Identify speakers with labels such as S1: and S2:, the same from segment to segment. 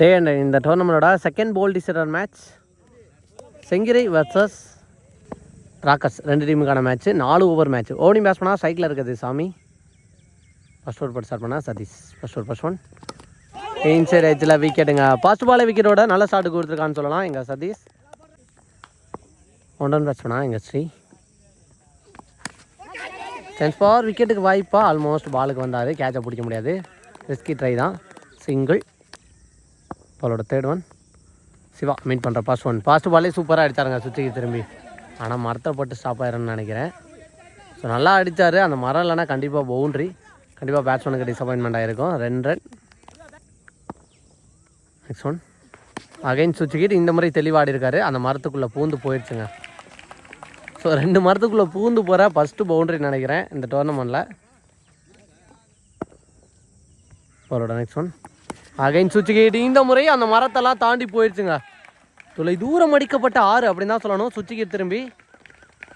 S1: டே and இந்த டோர்னமெண்டோட second ball decider match செங்கிரி வர்சஸ் ராக்கர்ஸ் ரெண்டு டீமுக்கான மேட்ச் நாலு ஓவர் மேட்ச் ஓவனிங் பேட்ஸ் பண்ணால் சைக்கிளில் இருக்குது சாமி. ஃபர்ஸ்ட் ஓவர் பட் ஸ்டார்ட் பண்ணால் Satish. First over first one inside எஜ்ஜில் விக்கெட்டுங்க ஃபாஸ்ட் பால் விக்கெட்டோட நல்ல ஸ்டார்ட் கொடுத்துருக்கான்னு சொல்லலாம். எங்கள் சதீஷ். ஒன் ரன் பேட்ஸ் பண்ணா எங்கள் ஸ்ரீ. சான்ஸ் ஃபார் விக்கெட்டுக்கு வாய்ப்பா. ஆல்மோஸ்ட் பாலுக்கு வந்தார். கேட்சை பிடிக்க முடியாது. ரிஸ்கி ட்ரை தான். சிங்கிள் பாலோட தேர்ட் ஒன் சிவா மீட் பண்ணுற பாஸ்ட் ஒன் பாஸ்ட் பாலே சூப்பராக அடித்தாருங்க சுற்றிக்கு திரும்பி. ஆனால் மரத்தை போட்டு ஸ்டாப் ஆயிரும்னு நினைக்கிறேன். ஸோ நல்லா அடித்தார் அந்த மரம் இல்லைனா கண்டிப்பாக பவுண்ட்ரி கண்டிப்பாக பேட்ஸ்மேனுக்கு டிசப்பாயின்மெண்ட் ஆகிருக்கும் ரெண்டு ரன் நெக்ஸ்ட் ஒன் அகைன் சுவிட்சுக்கிட்டு இந்த முறை தெளிவாடி இருக்காரு அந்த மரத்துக்குள்ளே பூந்து போயிடுச்சுங்க ஸோ ரெண்டு மரத்துக்குள்ளே பூந்து போகிற ஃபஸ்ட்டு பவுண்ட்ரி நினைக்கிறேன் இந்த டோர்னமெண்ட்டில் அவரோட நெக்ஸ்ட் ஒன் அகைன் சுவிட்சுக்கிட்டு இந்த முறை அந்த மரத்தெல்லாம் தாண்டி போயிடுச்சுங்க தொலை தூரம் அடிக்கப்பட்ட ஆறு அப்படின்னு தான் சொல்லணும். சுவிட்சுக்கிட்டு திரும்பி.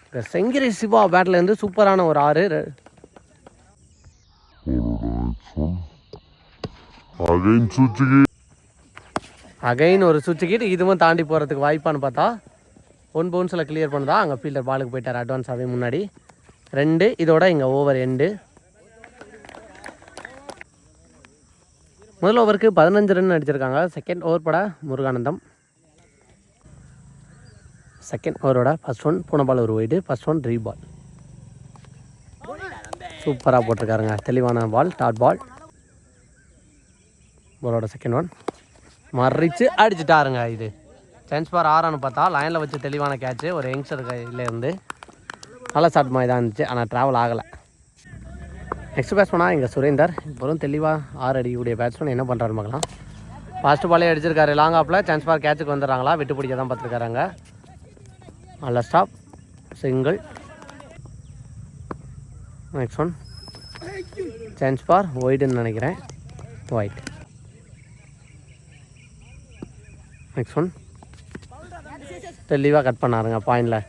S1: இந்த செங்கிரி சிவா பேட்லேருந்து சூப்பரான ஒரு ஆறு. அகைன் ஒரு சுவிட்சுக்கிட்டு இதுவும் தாண்டி போகிறதுக்கு வாய்ப்பான்னு பார்த்தா ஒன் பவுன்ஸில் கிளியர் பண்ணுதா? அங்கே ஃபீல்டர் பாலுக்கு போயிட்டார் அட்வான்ஸாகவே முன்னாடி. ரெண்டு இதோட இங்கே ஓவர் எண்டு முதல் ஓவருக்கு பதினஞ்சு ரன் அடிச்சிருக்காங்க. செகண்ட் ஓவர் பட முருகானந்தம். செகண்ட் ஓவரோட ஃபர்ஸ்ட் ஒன் பூனை பால் ஒரு ஒயிடு ஃபஸ்ட் ஒன் ரீ பால் சூப்பராக போட்டிருக்காருங்க. தெளிவான பால் டாட் பால் பாலோட செகண்ட் ஒன் மறிச்சு அடிச்சுட்டாருங்க இது. சென்ஸ் பார் ஆறான்னு பார்த்தா லைனில் வச்சு தெளிவான கேட்ச்சு ஒரு யங்ஸ்டர் கையில் இருந்து. நல்ல ஷாட் மாதிரி தான் இருந்துச்சு. ஆனால் ட்ராவல் ஆகலை. நெக்ஸ்ட் பேட்ஸ்மேனாக இங்கே சுரேந்தர். இப்போதும் தெளிவாக ஆறு அடிக்கக்கூடிய பேட்ஸ்மேன் என்ன பண்ணுறாரு பார்க்கலாம். ஃபர்ஸ்ட் பாலே அடிச்சிருக்காரு. லாங் ஆப்பில் சான்ஸ் பார் கேட்சுக்கு வந்துடுறாங்களா? விட்டு பிடிக்க தான் பார்த்துருக்காங்க நல்ல stop single next one chance for ஒயிடுன்னு நினைக்கிறேன். ஒயிட் நெக்ஸ்ட் ஒன் தெளிவாக கட் பண்ணாருங்க பாயிண்டில்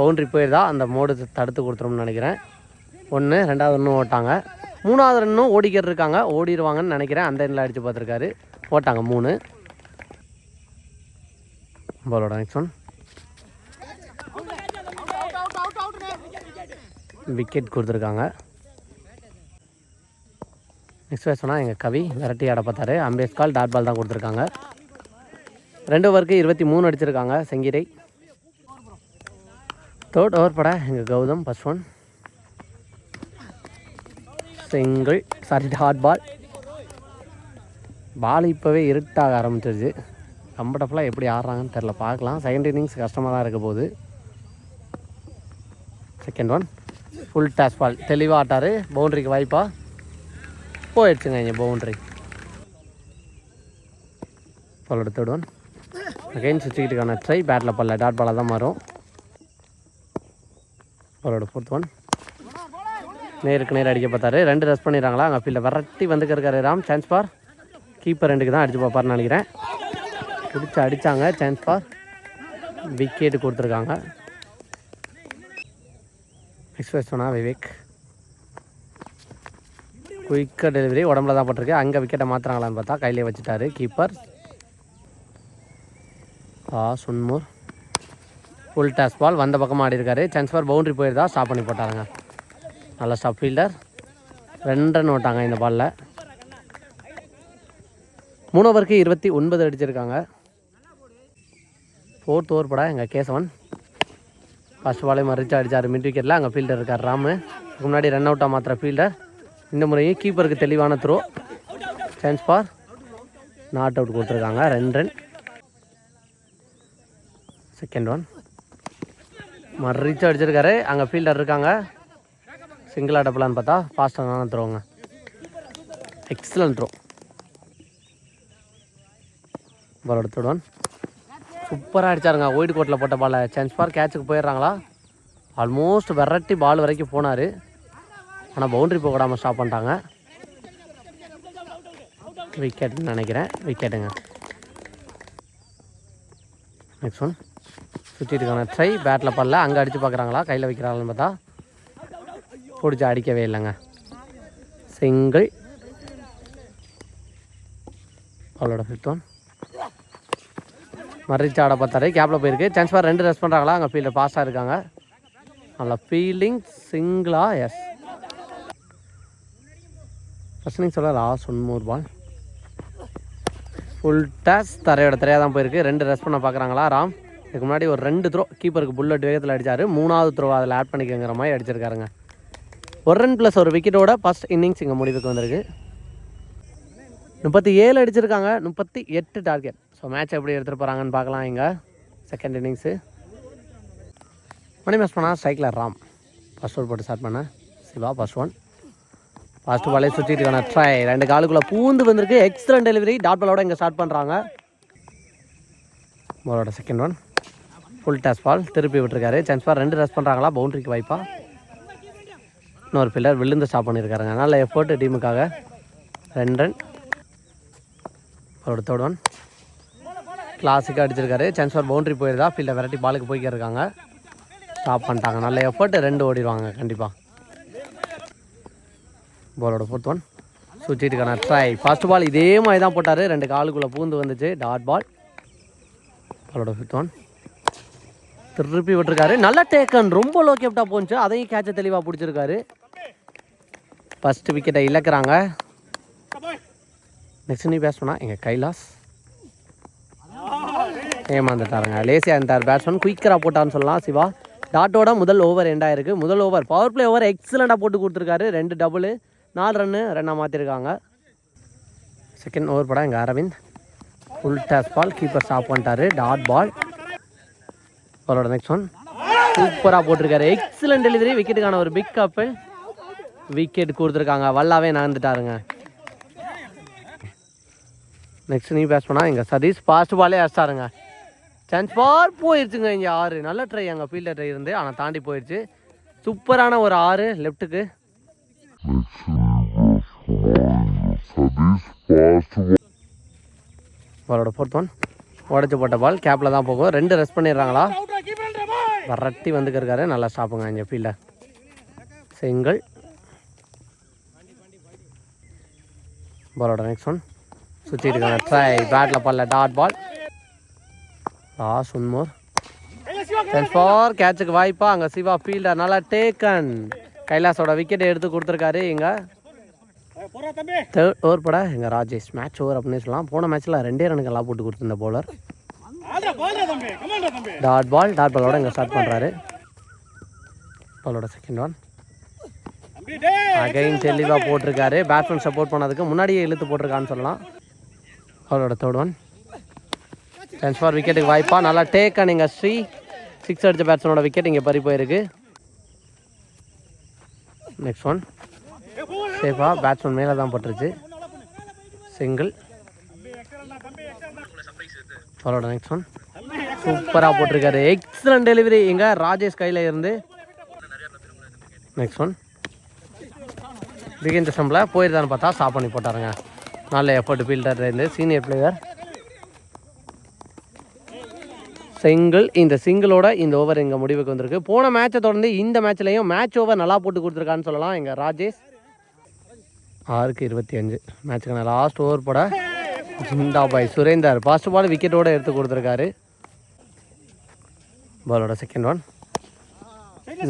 S1: பவுண்ட்ரி போயிருந்தா அந்த மோடு தடுத்து கொடுத்துரும்னு நினைக்கிறேன். ஒன்று ரெண்டாவது ரன்னும் ஓட்டாங்க. மூணாவது ரன்னும் ஓடிக்கிட்டு இருக்காங்க ஓடிடுவாங்கன்னு நினைக்கிறேன். அந்த எண்ணில் அடித்து பார்த்துருக்காரு. ஓட்டாங்க மூணு. பாலோட நெக்ஸ்ட் ஒன் விக்கெட் கொடுத்துருக்காங்க. நெக்ஸ்ட் பேஸ் சொன்னால் எங்கள் கவி விரட்டி ஆட பார்த்தாரு. அம்பேஸ் டாட் பால் தான் கொடுத்துருக்காங்க. ரெண்டு ஓவருக்கு இருபத்தி மூணு அடிச்சிருக்காங்க செங்கிரை. தேர்ட் ஓவர் பட எங்கள் Gautham first one single sorry hard ball ball இப்போவே இருட்டாக ஆரம்பிச்சிருச்சு. கம்ஃபர்டபுளாக எப்படி ஆடுறாங்கன்னு தெரில பார்க்கலாம். செகண்ட் இன்னிங்ஸ் கஷ்டமாக தான் இருக்க போகுது. Second one full toss ball தெளிவாக ஆட்டார். பவுண்ட்ரிக்கு வாய்ப்பா. போயிடுச்சுங்க இங்கே பவுண்ட்ரி பால் எடுத்து ஒன் அகைன் சுவிட்சுக்கிட்டுக்கான ட்ரை பேட்டில் பல்ல. டாட் பாலாக தான் மாறும். அவரோட ஃபோர்த் ஒன் நேருக்கு நேர் அடிக்க பார்த்தாரு. ரெண்டு ரெஸ்ட் பண்ணிடுறாங்களா? அங்கே ஃபீல்டில் விரட்டி வந்துக்கிருக்காரு ராம். Chance for. கீப்பர் ரெண்டுக்கு தான் அடிச்சு பார்ப்பார்னு நினைக்கிறேன். பிடிச்சி அடித்தாங்க சான்ஸ் பார். விக்கெட்டு கொடுத்துருக்காங்க. எக்ஸ்பிரஸ் சொன்னா விவேக். குயிக்காக டெலிவரி உடம்புல தான் போட்டிருக்கு. அங்கே விக்கெட்டை மாற்றுறாங்களான்னு பார்த்தா கையிலே வச்சுட்டாரு கீப்பர் ஆ சுன்மூர். ஃபுல் டாஸ் பால் வந்த பக்கமாக ஆடி இருக்காரு சான்ஸ் ஃபார் பவுண்ட்ரி போயிருந்தா ஸ்டாப் பண்ணி போட்டாருங்க. நல்ல ஸ்டப் ஃபீல்டர் ரெண்டு ரன் ஓட்டாங்க இந்த பாலில் மூணு ஓவருக்கு இருபத்தி ஒன்பது அடிச்சிருக்காங்க. ஃபோர்த் ஓவர் படா எங்கள் கேசவன். ஃபஸ்ட் பாலே மறிச்சு அடித்தார் மிட் விக்கெட்டில் அங்கே ஃபீல்டர் இருக்கார் ராமு. இதுக்கு முன்னாடி ரன் அவுட்டாக மாத்திர ஃபீல்டர் இந்த முறையும் கீப்பருக்கு தெளிவான throw chance for not out கொடுத்துருக்காங்க. ரெண்டு ரன் செகண்ட் ஒன் மறிச்சு அடிச்சிருக்காரு. அங்கே ஃபீல்டர் இருக்காங்க. சிங்கிள் டபுளான்னு பார்த்தா ஃபாஸ்டான த்ரோங்க எக்ஸலன்ட் த்ரோ பால் எடுத்துடுவான் சூப்பராக அடிச்சாருங்க. ஒயிட் கோட்டில் போட்ட பாலை சான்ஸ் பார் கேட்சுக்கு போயிடுறாங்களா? ஆல்மோஸ்ட் வெரைட்டி பால் வரைக்கும் போனார். ஆனால் பவுண்ட்ரி போக விடாமல் ஸ்டாப் பண்ணிட்டாங்க. விக்கெட்னு நினைக்கிறேன். விக்கெட்டுங்க நெக்ஸ்ட் ஒன் சுற்றிட்டுக்கான ட்ரை பேட்டில் பல்ல அங்கே அடித்து பார்க்குறாங்களா கையில் வைக்கிறாங்கன்னு பார்த்தா பிடிச்சி அடிக்கவே இல்லைங்க. சிங்கிள் அவளோட ஃபிஃப்த் ஒன் மறிச்சாட பார்த்தாரு கேப்பில் போயிருக்கு. சான்ஸ் பார் ரெண்டு ரெஸ் பண்ணுறாங்களா அங்கே ஃபீல்டர் ஃபாஸ்ட்டாக இருக்காங்க. நல்லா ஃபீல்டிங் சிங்கிளா எஸ் ஃபஸ்ட் நீங்கள் சொல்ல last one ball full toss தரையோட தரையாக தான் போயிருக்கு. ரெண்டு ரெஸ் பண்ண பார்க்குறாங்களா ராம்? இதுக்கு முன்னாடி ஒரு ரெண்டு த்ரோ கீப்பருக்கு புல்லட் வேகத்தில் அடித்தார் மூணாவது த்ரோ அதில் ஆட் பண்ணிக்கங்கிற மாதிரி அடிச்சிருக்காருங்க. ஒரு ரன் ப்ளஸ் ஒரு விக்கெட்டோட ஃபஸ்ட் இன்னிங்ஸ் இங்கே முடிவுக்கு வந்திருக்கு. முப்பத்தி ஏழு அடிச்சிருக்காங்க முப்பத்தி எட்டு டார்கெட் ஸோ மேட்ச் எப்படி எடுத்துகிட்டு போகிறாங்கன்னு பார்க்கலாம் இங்கே செகண்ட் இன்னிங்ஸு மணி மேட்ச் பண்ணால் ஸ்ட்ரைக்கில் ராம். ஃபஸ்ட் ஓவர் போட்டு ஸ்டார்ட் பண்ணேன் சிவா ஃபஸ்ட் ஒன் ஃபஸ்ட்டு பாலே சுற்றிட்டு ட்ரை ரெண்டு காலுக்குள்ளே பூந்து வந்திருக்கு. எக்ஸலன்ட் டெலிவரி டாட் பாலோட இங்கே ஸ்டார்ட் பண்ணுறாங்க பாலோட second one full toss ball திருப்பி விட்டுருக்காரு. சான்ஸ் பால் ரெண்டு ரஸ் பண்ணுறாங்களா பவுண்டரிக்கு வாய்ப்பா? இன்னொரு பில்லர் விழுந்து ஸ்டாப் பண்ணியிருக்காருங்க நல்ல எஃபோர்ட்டு டீமுக்காக ரெண்டு ரன் அவரோட தேர்ட் ஒன் கிளாஸுக்கு அடிச்சிருக்காரு. சான்ஸ் ஃபார் பவுண்ட்ரி போயிருந்தா ஃபீல்டை வெரைட்டி பாலுக்கு போய்க்க இருக்காங்க. ஸ்டாப் பண்ணிட்டாங்க. நல்ல எஃபர்ட்டு ரெண்டு ஓடிடுவாங்க கண்டிப்பாக பாலோட ஃபோர்த் ஒன் சுற்றிட்டுக்கான ட்ரை ஃபர்ஸ்ட் பால் இதே மாதிரி தான் போட்டார். ரெண்டு காலுக்குள்ளே பூந்து வந்துச்சு. டாட் பால் பாலோட ஃபிஃப்த் ஒன் திருப்பி விட்டுருக்காரு. நல்ல டேக்கன் ரொம்ப லோ கேப்டாக போச்சு. அதையும் கேட்சை தெளிவாக பிடிச்சிருக்காரு. ஃபஸ்ட்டு விக்கெட்டை இழக்கிறாங்க. நெக்ஸ்ட் நீ பேட்ஸ்மனா எங்கள் கைலாஸ் ஏமாந்துட்டாருங்க. லேசியாக இருந்தார் பேட்ஸ்மேன் குயிக்கராக போட்டான்னு சொல்லலாம் சிவா. டாட்டோட முதல் ஓவர் எண்டாயிருக்கு முதல் ஓவர் பவர் பிளே ஓவர் எக்ஸலண்ட்டாக போட்டு கொடுத்துருக்காரு. ரெண்டு டபுள் நாலு ரன்னு ரன்னாக மாற்றிருக்காங்க செகண்ட் ஓவர் படம் எங்கள் Aravind. Full toss ball keeper stop பண்ணிட்டாரு. டாட் பால் அவரோட நெக்ஸ்ட் ஒன் சூப்பராக போட்டிருக்காரு. எக்ஸலண்ட் டெலிவரி விக்கெட்டுக்கான ஒரு பிக் கப்பு விக்கெட் கொடுத்துருக்காங்க. வல்லாவே நடந்துட்டாருங்க நெக்ஸ்ட் நீ பேஸ் பண்ணால் இங்கே சதீஷ் ஃபாஸ்ட் பாலே அடிச்சாருங்க சான்ஸ் பார் போயிடுச்சுங்க இங்கே ஆறு. நல்ல ட்ரை அங்கே ஃபீல்டர் ட்ரை இருந்து ஆனால் தாண்டி போயிடுச்சு சூப்பரான ஒரு ஆறு லெஃப்ட்டுக்கு அவரோட ஃபோர்த் ஒன் உடச்சி போட்ட பால் கேப்பில் தான் போகும். ரெண்டு ரெஸ்ட் பண்ணிடுறாங்களா? வரட்டி வந்துக்கிருக்காரு நல்லா ஸ்டாப்புங்க இங்கே ஃபீல்டர் செங்கல் பாலோட நெக்ஸ்ட் ஒன் சுற்றிட்டு இருக்காங்க. ட்ரை பேட்டில் பால்ல dot ball last one more for கேட்சுக்கு வாய்ப்பா. அங்கே சிவா ஃபீல்டர் நல்லா டேக்கன் கைலாஸோட விக்கெட்டை எடுத்து கொடுத்துருக்காரு. இங்கே தேர்ட் ஓவர் பட. எங்கள் ராஜேஷ் மேட்ச் ஓவர் அப்படின்னு சொல்லலாம். போன மேட்ச்சில் ரெண்டே ரனுக்கு எல்லாம் போட்டு கொடுத்துருந்த பவுலர் டாட் பால் டாட் பாலோட இங்கே ஸ்டார்ட் பண்ணுறாரு பாலோட செகண்ட் ஒன் அகைன் தெளிவாக போட்டிருக்காரு. பேட்ஸ்மேன் சப்போர்ட் பண்ணதுக்கு முன்னாடியே இழுத்து போட்டிருக்கான்னு சொல்லலாம். அவரோட தேர்ட் ஒன் சான்ஸ் ஃபார் விக்கெட்டுக்கு வாய்ப்பா. நல்லா டேக்கன் இங்கே ஸ்ரீ சிக்ஸ் அடித்த பேட்ஸ்மேனோட விக்கெட் இங்கே பறி போயிருக்கு. நெக்ஸ்ட் ஒன் சேஃபா பேட்ஸ்மேன் மேலே தான் போட்டுருச்சு சிங்கிள் அவரோட நெக்ஸ்ட் ஒன் சூப்பராக போட்டிருக்காரு. எக்ஸலன்ட் டெலிவரி எங்கே ராஜேஷ் கையில் இருந்து. நெக்ஸ்ட் ஒன் பிகின் சிஸ்டமில் போயிருந்தான்னு பார்த்தா ஸ்டாப் பண்ணி போட்டாருங்க. நல்ல எஃபர்ட் ஃபீல்டர்லேருந்து சீனியர் பிளேயர் சிங்கிள் இந்த சிங்கிளோட இந்த ஓவர் எங்கள் முடிவுக்கு வந்திருக்கு. போன மேட்சை தொடர்ந்து இந்த மேட்ச்லேயும் மேட்ச் ஓவர் நல்லா போட்டு கொடுத்துருக்கான்னு சொல்லலாம். எங்கள் ராஜேஷ். ஆறுக்கு இருபத்தி அஞ்சு. மேட்சுக்கான லாஸ்ட் ஓவர் போட ஜிந்தா பாய் சுரேந்தர் ஃபர்ஸ்ட் பால் விக்கெட்டோட எடுத்து கொடுத்துருக்காரு. பாலோட செகண்ட் ஒன்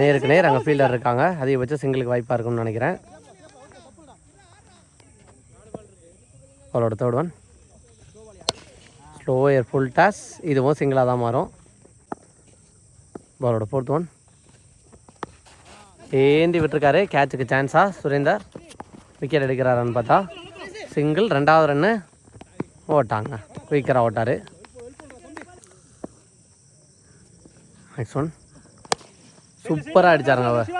S1: நேருக்கு நேர் அங்கே ஃபீல்டர் இருக்காங்க. அதிகபட்சம் சிங்கிளுக்கு வாய்ப்பாக இருக்கும்னு நினைக்கிறேன். அவளோட third one slower full toss இதுவும் சிங்கிளாக தான் மாறும். பாலோட ஃபோர்த் ஒன் ஏந்தி விட்டுருக்காரு. கேட்சுக்கு சான்ஸா சுரேந்தர். விக்கெட் எடுக்கிறாரான்னு பார்த்தா. சிங்கிள் ரெண்டாவது ரன்னு ஓட்டாங்க. குயிக்கராக ஓட்டார். நெக்ஸ்ட் ஒன் சூப்பராக அடித்தாருங்க அவர்.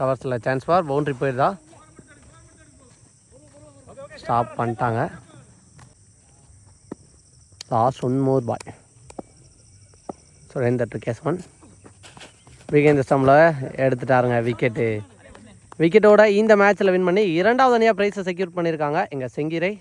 S1: கவர்ஸில் சான்ஸ் பார் பவுண்ட்ரி போயிருதா? ஸ்டாப் பண்ணிட்டாங்க. Last one more bhai Surender to கேஸ் ஒன் வீக்கெண்ட் எடுத்துட்டாருங்க விக்கெட்டு விக்கெட்டோட இந்த மேட்ச்சில் வின் பண்ணி இரண்டாவது அணியாக ப்ரைஸை செக்யூர் பண்ணியிருக்காங்க எங்கள் செங்கிரை